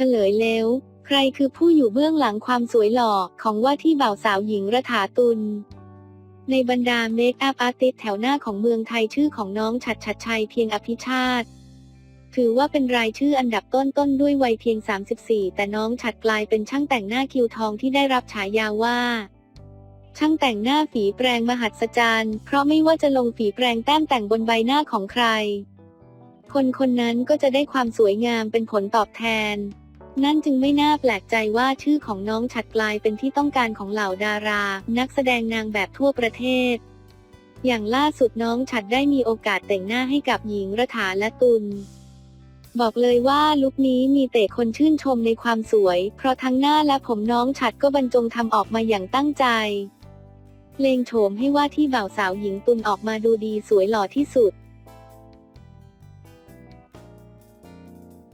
เฉลยแล้วใครคือผู้อยู่เบื้องหลังความสวยหล่อของว่าที่บ่าวสาวหญิงระถาตุลในบรรดาเมคอัพอาร์ติสแถวหน้าของเมืองไทยชื่อของน้องฉัดชัดชัยเพียงอภิชาติ ถือว่าเป็นรายชื่ออันดับต้นๆด้วยวัยเพียง 34 แต่น้องฉัดกลายเป็นช่างแต่งหน้าคิวทองที่ได้รับฉายาว่า ช่างแต่งหน้าฝีแปรงมหัศจรรย์ เพราะไม่ว่าจะลงฝีแปรงแต้มแต่งบนใบหน้าของใคร คนคนนั้นก็จะได้ความสวยงามเป็นผลตอบแทน นั่นจึงไม่น่าแปลกใจว่าชื่อของน้องฉัดกลายเป็นที่ต้องการของเหล่าดารา นักแสดงนางแบบทั่วประเทศ อย่างล่าสุดน้องฉัดได้มีโอกาสแต่งหน้าให้กับหญิงระถาและตุลบอกเลยว่าลุคนี้มีแต่คนชื่นชมในความสวย เพราะทั้งหน้าและผมน้องฉัดก็บรรจงทำออกมาอย่างตั้งใจ เลงโฉมให้ว่าที่บ่าวสาวหญิงตุลออกมาดูดีสวยหล่อที่สุด